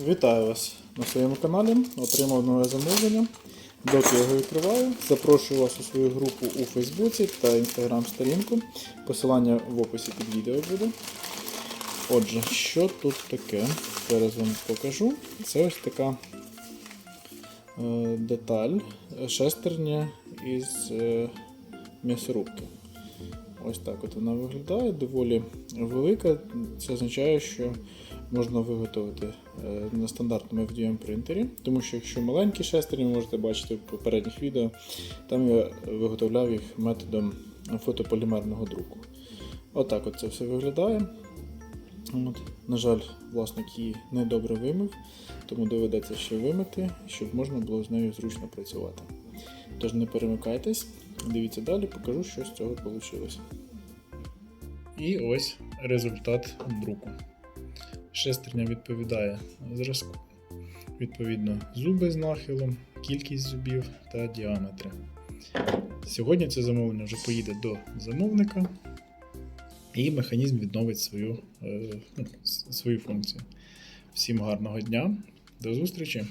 Вітаю вас на своєму каналі. Отримав нове замовлення. Доки його відкриваю, запрошую вас у свою групу у Фейсбуці та інстаграм-сторінку. Посилання в описі під відео буде. Отже, що тут таке? Зараз вам покажу. Це ось така е, деталь шестерня із е, м'ясорубки. Ось так от вона виглядає, доволі велика. Це означає, що можна виготовити е, на стандартному FDM принтері. Тому що якщо маленькі шестерні, ви можете бачити в попередніх відео, там я виготовляв їх методом фотополімерного друку. Отак от це все виглядає. От. На жаль, власник її недобре вимив, тому доведеться ще вимити, щоб можна було з нею зручно працювати. Тож не перемикайтесь, дивіться далі, покажу, що з цього вийшло. І ось результат друку. Шестерня відповідає зразку. Відповідно, зуби з нахилом, кількість зубів та діаметри. Сьогодні це замовлення вже поїде до замовника, і механізм відновить свою, е, ну, свою функцію. Всім гарного дня, до зустрічі!